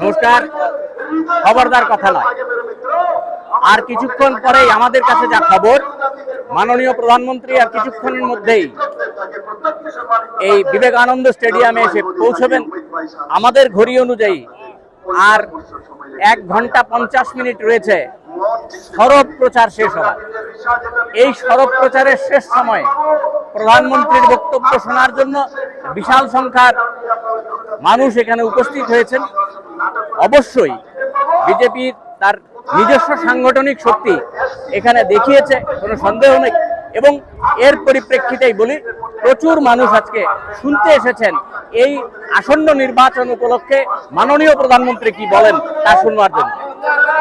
নমস্কার। খবরদার কথা নয়। আর কিছুক্ষণ পরেই আমাদের কাছে যা খবর, মাননীয় প্রধানমন্ত্রী আর কিছুক্ষণের মধ্যেই এই বিবেকানন্দ স্টেডিয়ামে এসে পৌঁছবেন। আমাদের ঘড়ি অনুযায়ী আর এক ঘণ্টা পঞ্চাশ মিনিট রয়েছে। সরব প্রচার শেষ হওয়ার। এই সরব প্রচারের শেষ সময়ে প্রধানমন্ত্রীর বক্তব্য শোনার জন্য বিশাল সংখ্যার মানুষ এখানে উপস্থিত হয়েছেন। অবশ্যই বিজেপির তার নিজস্ব সাংগঠনিক শক্তি এখানে দেখিয়েছে, কোনো সন্দেহ নেই। এবং এর পরিপ্রেক্ষিতেই বলি, প্রচুর মানুষ আজকে শুনতে এসেছেন, এই আসন্ন নির্বাচন উপলক্ষে মাননীয় প্রধানমন্ত্রী কি বলেন তা শুনবার জন্য।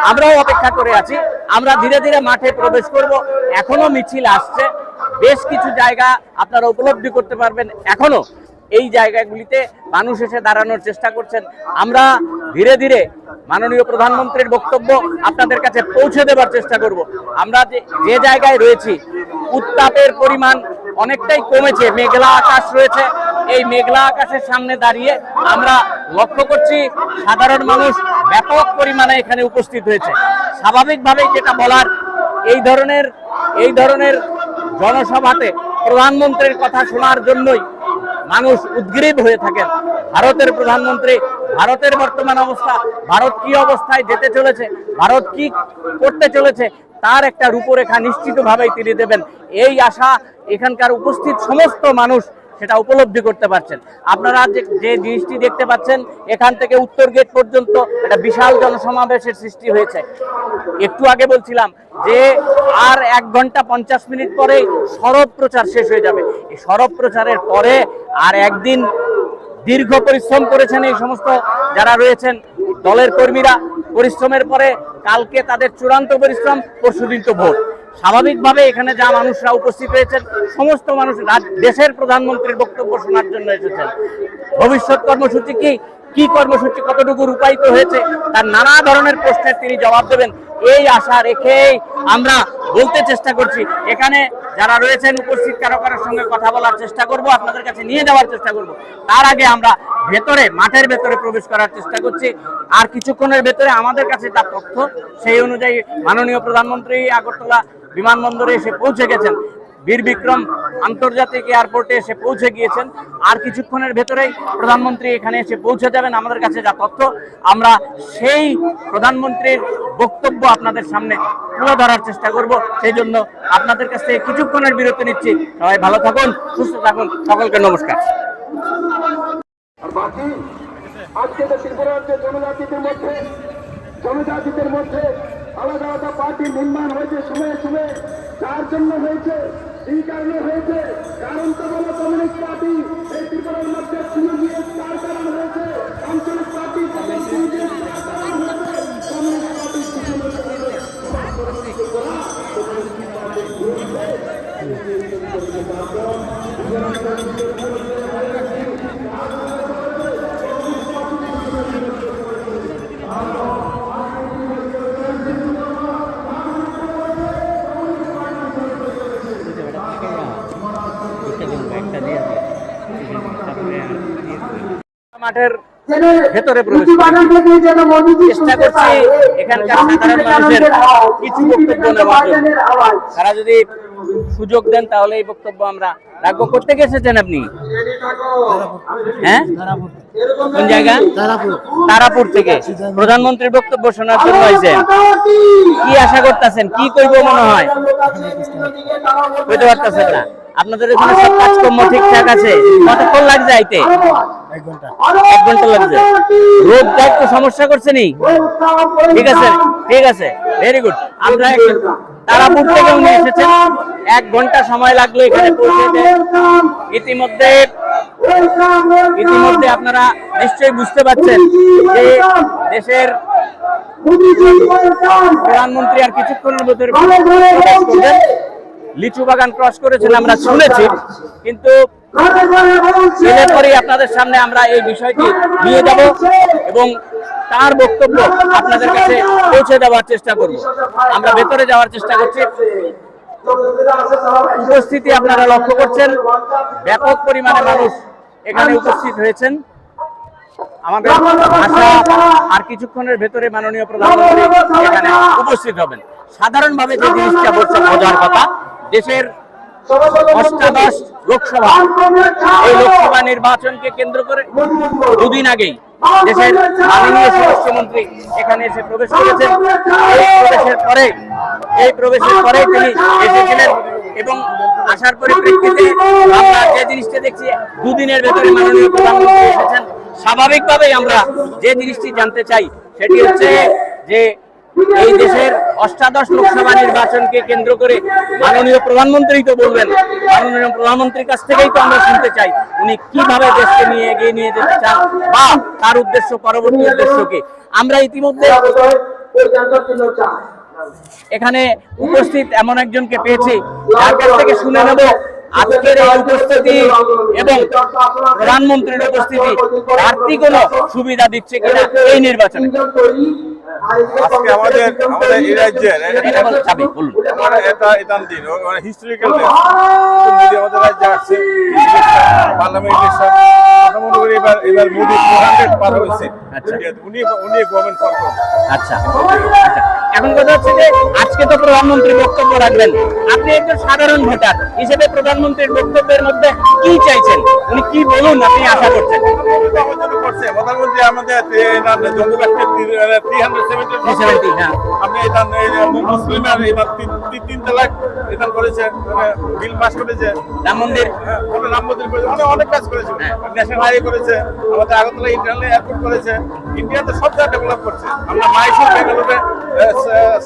আমরাও অপেক্ষা করে আছি, আমরা ধীরে ধীরে মাঠে প্রবেশ করব। এখনও মিছিল আসছে, বেশ কিছু জায়গা আপনারা উপলব্ধি করতে পারবেন। এখনও এই জায়গাগুলিতে মানুষ এসে দাঁড়ানোর চেষ্টা করছেন। আমরা ধীরে ধীরে মাননীয় প্রধানমন্ত্রীর বক্তব্য আপনাদের কাছে পৌঁছে দেবার চেষ্টা করব। আমরা যে জায়গায় রয়েছি, উত্তাপের পরিমাণ অনেকটাই কমেছে, মেঘলা আকাশ রয়েছে। এই মেঘলা আকাশের সামনে দাঁড়িয়ে আমরা লক্ষ্য করছি, সাধারণ মানুষ ব্যাপক পরিমাণে এখানে উপস্থিত হয়েছে। স্বাভাবিকভাবেই যেটা বলার, এই ধরনের এই ধরনের জনসভাতে প্রধানমন্ত্রীর কথা শোনার জন্যই মানুষ উদ্গ্রীব হয়ে থাকেন। ভারতের প্রধানমন্ত্রী, ভারতের বর্তমান অবস্থা, ভারত কি অবস্থায় যেতে চলেছে, ভারত কি করতে চলেছে, তার একটা রূপরেখা নিশ্চিতভাবেই তিনি দেবেন। এই আশা এখানকার উপস্থিত সমস্ত মানুষ সেটা উপলব্ধি করতে পারছেন। আপনারা যে যে জিনিসটি দেখতে পাচ্ছেন, এখান থেকে উত্তর গেট পর্যন্ত একটা বিশাল জনসমাবেশের সৃষ্টি হয়েছে। একটু আগে বলছিলাম যে, আর এক ঘণ্টা পঞ্চাশ মিনিট পরে সরব প্রচার শেষ হয়ে যাবে। এই সরব প্রচারের পরে আর একদিন দীর্ঘ পরিশ্রম করেছেন এই সমস্ত যারা রয়েছেন দলের কর্মীরা। পরিশ্রমের পরে কালকে তাদের চূড়ান্ত পরিশ্রম, পরশুদিন তো ভোট। স্বাভাবিকভাবে এখানে যা মানুষরা উপস্থিত হয়েছেন, সমস্ত মানুষ দেশের প্রধানমন্ত্রীর বক্তব্য শোনার জন্য এসেছেন। ভবিষ্যৎ কর্মসূচি কি? কি কর্মসূচি? কতটুকু রূপায়িত হয়েছে? তার নানা ধরনের প্রশ্নের তিনি জবাব দেবেন। এই আশা রেখেই আমরা বলতে চেষ্টা করছি। এখানে যারা রয়েছেন, উপস্থিত কারও কারোর সঙ্গে কথা বলার চেষ্টা করব, আপনাদের কাছে নিয়ে যাওয়ার চেষ্টা করব। তার আগে আমরা ভেতরে, মাঠের ভেতরে প্রবেশ করার চেষ্টা করছি। আর কিছুক্ষণের ভেতরে আমাদের কাছে তার তথ্য, সেই অনুযায়ী মাননীয় প্রধানমন্ত্রী আগরতলা বিমানবন্দরে এসে পৌঁছে গেছেন। বীর বিক্রম আন্তর্জাতিক এয়ারপোর্টে এসে পৌঁছে গিয়েছেন। আর কিছুক্ষণের ভেতরেই প্রধানমন্ত্রী এখানে এসে পৌঁছে যাবেন। আমাদের কাছে যা তথ্য, আমরা সেই প্রধানমন্ত্রীর বক্তব্য আপনাদের সামনে তুলে ধরার চেষ্টা করব। সেই জন্য আপনাদের কাছ থেকে কিছুক্ষণের বিরতি নিচ্ছি। সবাই ভালো থাকুন, সুস্থ থাকুন। সকলকে নমস্কার। আলাদা আলাদা পার্টি নির্মাণ হয়েছে সময়ে। যার জন্য হয়েছে, এই কারণে হয়েছে, কারণ তো বলো কমিউনিস্ট পার্টি, এই ত্রিপুরার মধ্যে কার কারণ হয়েছে, আঞ্চলিক পার্টি কমিউনিস্ট মাঠের ভেতরে প্রবেশ চেষ্টা করছি এখানকার সাধারণ মানুষের কিছু বক্তব্য নেওয়ার জন্য। তারা যদি সুযোগ দেন তাহলে এই বক্তব্য আমরা রাখব। করতে এসেছেন আপনি? হ্যাঁ? কোন জায়গা? তারাপুর থেকে। প্রধানমন্ত্রীর বক্তব্য শোনার জন্য হয়েছেন কি আশা করতেছেন? কি কইব মনে হয়? বুঝতে পারতেছেন না। আপনাদের এখানে সব কাজকর্ম ঠিকঠাক আছে? কতক্ষণ লাগছে আইতে? এক ঘণ্টা। লাগছে। রোদটা একটু সমস্যা করছে নি? ঠিক আছে ঠিক আছে ভেরি গুড আমরা তারাপুর থেকে উনি এসেছেন। এক ঘণ্টা সময় লাগল এখানে পৌঁছতে। ইতিমধ্যে ইতিমধ্যে আপনারা নিশ্চয়ই বুঝতে পারছেন যে দেশের প্রধানমন্ত্রী আর কিছুক্ষণের করবেন। লিচু বাগান ক্রস করেছেন আমরা শুনেছি, কিন্তু আপনাদের সামনে আমরা এই বিষয়টি নিয়ে যাব এবং তার বক্তব্য আপনাদের কাছে পৌঁছে দেওয়ার চেষ্টা করব। আমরা ভেতরে যাওয়ার চেষ্টা করছি। উপস্থিতি আপনারা লক্ষ্য করছেন, ব্যাপক পরিমাণে মানুষ এখানে উপস্থিত হয়েছেন। আমাদের আশা আর কিছুক্ষণের ভেতরে মাননীয় প্রধানমন্ত্রী এখানে উপস্থিত হবেন। সাধারণভাবে যে জিনিসটা বলছে বোঝার কথা দেশের অষ্টাদশ লোকসভা। এই লোকসভা নির্বাচনকে কেন্দ্র করে দুদিন আগেই দেশের মাননীয় স্বরাষ্ট্রমন্ত্রী এখানে এসে প্রবেশ করেছেন। এই প্রবেশের পরে, এই প্রবেশের পরে তিনি এসেছিলেন এবং আসার পরিপ্রেক্ষিতে আমরা যে জিনিসটা দেখছি, দুদিনের ভেতরে মাননীয় প্রধানমন্ত্রী এসেছেন। স্বাভাবিকভাবেই আমরা যে জিনিসটি জানতে চাই, সেটি হচ্ছে যে এই দেশের অষ্টাদশ লোকসভা নির্বাচনকে কেন্দ্র করে মাননীয় প্রধানমন্ত্রী তো বলবেন, মাননীয় প্রধানমন্ত্রীর কাছ থেকেই তো আমরা শুনতে চাই উনি কীভাবে দেশকে নিয়ে এগিয়ে নিয়ে যেতে চান বা তার উদ্দেশ্য, পরবর্তী উদ্দেশ্য কি আমরা ইতিমধ্যে এখানে উপস্থিত এমন একজনকে পেয়েছি, যার কাছ থেকে শুনে নেব আজকের এই উপস্থিতি এবং প্রধানমন্ত্রীর উপস্থিতি প্রার্থী কোনো সুবিধা দিচ্ছে কিনা এই নির্বাচনে। আজকে আমাদের আমাদের এই রাজ্যের এটা এটা এটান দিন মানে হিস্টোরিক্যাল ডে মোদি আমাদের রাজ্যে আসছে পার্লামেন্ট ইলেকশন মনে করি এবার এবার মোদি ফোর হান্ড্রেড পার হয়েছে। আচ্ছা। উনি উনি গভর্নমেন্ট ফর্ম আচ্ছা। আচ্ছা এখন কথা হচ্ছে যে আজকে তো প্রধানমন্ত্রী বক্তব্য রাখবেন। আপনি একজন সাধারণ ভোটার হিসেবে প্রধানমন্ত্রীর বক্তব্যের মধ্যে কি চাইছেন? উনি কি বলুন আপনি আশা করছেন? প্রধানমন্ত্রী আমার জন্য করছে প্রধানমন্ত্রী আমাদের Jammu Kashmir three hundred seventy 370। আপনি এটা মুসলিমের এবার তিন- তিন- তিন তালাক এটা করেছে মানে বিল পাস করেছে। রাম মন্দির? হ্যাঁ, ওটা রাম মন্দির করেছে অনেক অনেক কাজ করেছে। হ্যাঁ। ন্যাশনাল হাইওয়ে করেছে আমাদের আগরতলা এয়ারপোর্ট করেছে ইন্ডিয়াতে সব জায়গা ডেভেলপ করছে। আমরা মাইসুর বেঙ্গালুরে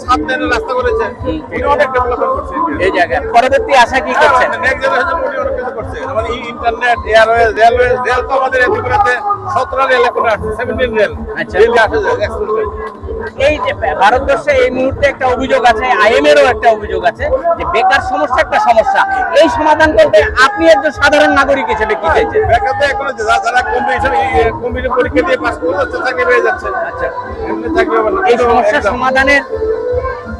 সাত লেনের রাস্তা করেছে। উনি অনেক ডেভেলপমেন্ট করছে এই জায়গায়। পরবর্তী আশা কি করছেন নেক্সট জেনারেশন উনি অনেক কিছু করছে। যেমন ইন্টারনেট এয়ারওয়েজ রেলওয়ে রেল তো আমাদের ত্রিপুরাতে সতেরো রেল এখন আসছে সেভেন্টিন রেল আচ্ছা। রেল আসে এক্সপ্রেস এই যে ভারতবর্ষে এই মুহূর্তে একটা অভিযোগ আছে আইএমএরও একটা অভিযোগ আছে যে বেকার সমস্যা একটা সমস্যা। এই সমাধান করতে আপনি একজন সাধারণ নাগরিক হিসেবে কি চাইছেন? বেকারতে এখন যারা কম্পিটিশন কম্পিটিশন পরীক্ষা দিয়ে পাস করে হচ্ছে চাকরি পেয়ে যাচ্ছে। আচ্ছা। এই সমস্যা সমাধানের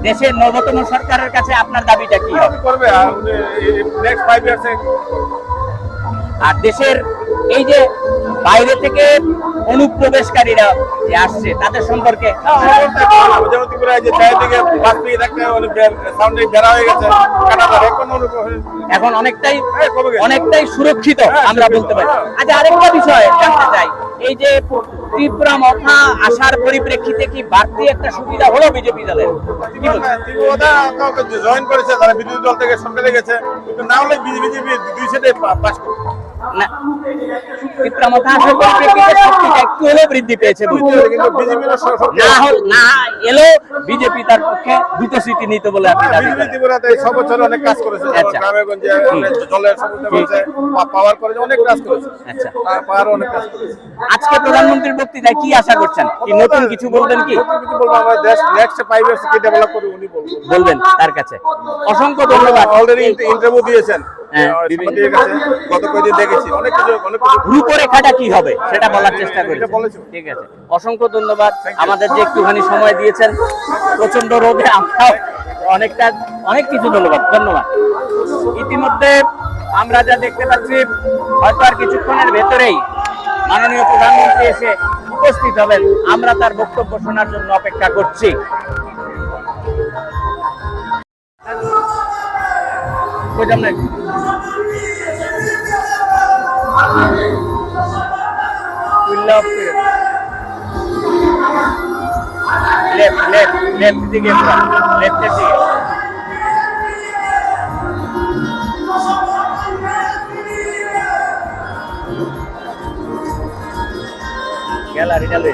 দেশের নবতম সরকারের কাছে আপনার দাবিটা কি হবে? করবে নেক্সট ফাইভ ইয়ার্সে আর দেশের এই যে বাইরে থেকে অনুপ্রবেশকারীরা যে আসছে তাদের সম্পর্কে এখন অনেকটাই হ্যাঁ। অনেকটাই সুরক্ষিত হ্যাঁ, আমরা বলতে পারি। হ্যাঁ। আচ্ছা আরেকটা বিষয় জানতে চাই। এই যে ত্রিপুরা মথা আসার পরিপ্রেক্ষিতে কি বাড়তি একটা সুবিধা হলো বিজেপি দলের? জয়েন করেছে তারা বিরোধী দল থেকে সরকারে গেছে কিন্তু না হলে বিজেপি দুই সেটে পাস করবে। না ত্রিপুরা আসার পরিপ্রেক্ষিতে শক্তিটা একটু হলেও বৃদ্ধি পেয়েছে বলছে কিন্তু বিজেপির না হল না এলো বিজেপি তার পক্ষে দ্রুত সিটি নিত বলে আপনি দাবি করেন। ত্রিপুরাতে সব বছর অনেক কাজ করেছে। আচ্ছা। গ্রামে গঞ্জে অনেক জলের পাওয়ার করেছে অনেক কাজ করেছে। আচ্ছা। পাওয়ার অনেক কাজ করেছে। আজকে প্রধানমন্ত্রীর বক্তৃতায় কি আশা করছেন? কি নতুন কিছু বলবেন কি? কিছু বলব আমরা দেশ নেক্সট ফাইভ ইয়ার্স কি ডেভেলপ করবে উনি বলবেন। বলবেন তার কাছে। অসংখ্য ধন্যবাদ। অলরেডি ইন্টারভিউ দিয়েছেন। হ্যাঁ, আহ, বিভিন্ন- গত কয়েকদিন দেখেছি। অনেক কিছু অনেক রূপরেখাটা কি হবে সেটা বলার চেষ্টা করি ঠিক আছে। অসংখ্য ধন্যবাদ। আমাদের যে একটুখানি সময় দিয়েছেন প্রচণ্ড রোদে আমরা অনেকটা অনেক কিছু ধন্যবাদ ধন্যবাদ। ইতিমধ্যে আমরা যা দেখতে পাচ্ছি হয়তো আর কিছুক্ষণের ভেতরেই মাননীয় প্রধানমন্ত্রী এসে উপস্থিত হবেন। আমরা তার বক্তব্য শোনার জন্য অপেক্ষা করছি। বুঝলাম না left left left দিকে লেফট এর দিকে গ্যালারিটা লই